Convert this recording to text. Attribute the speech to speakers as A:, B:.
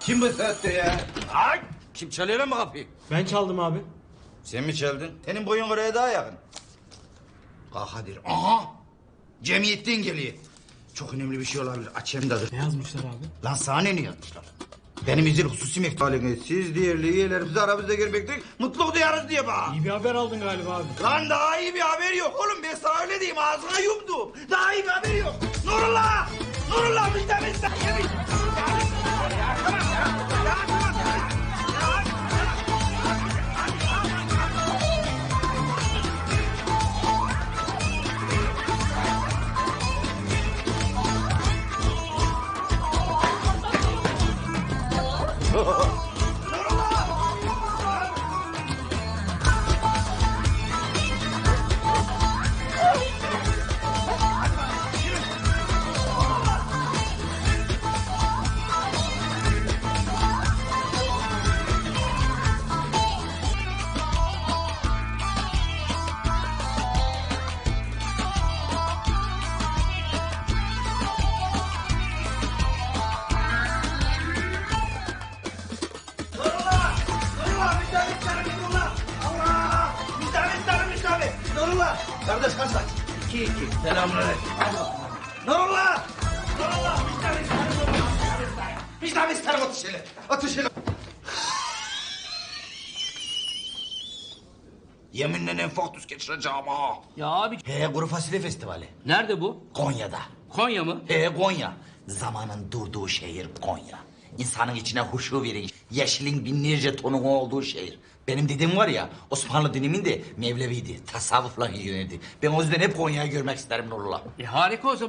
A: Kim bu saatte ya? Ay! Kim çalıyor lan bu kapıyı?
B: Ben çaldım abi.
A: Sen mi çaldın? Senin boyun oraya daha yakın. Kalk hadi. Aha! Cemiyetten geliyor. Çok önemli bir şey olabilir. Açayım da dur.
B: Ne yazmışlar abi?
A: Lan sana ne yazmışlar? Benim izin hususi mektubunu siz değerli üyelerimizi aramızda görmekten mutluluk duyarız diye bak.
B: İyi bir haber aldın galiba abi.
A: Lan daha iyi bir haber yok oğlum ben sana öyle diyeyim ağzına yumdum. Daha iyi bir haber yok. Nurullah! Nurullah bizden bizden yemin. Kardeş kaç lan? İki iki. Selamünaleyküm. Nurullah! Nurullah bizden bizden Nurullah! Bizden bizden otur şöyle. Otur şöyle. Yeminle enfarktüs geçireceğim ha.
C: Ya abi
A: He Kuru Fasulye Festivali.
C: nerede bu?
A: Konya'da.
C: Konya mı?
A: He Konya. Zamanın durduğu şehir Konya. İnsanın içine huşu verin. Yeşilin binlerce tonu olduğu şehir. Benim dedem var ya Osmanlı döneminde Mevlevi'ydi. Tasavvufla ilgilenirdi. Ben o yüzden hep Konya'yı görmek isterim Nurullah.
C: E harika o zaman.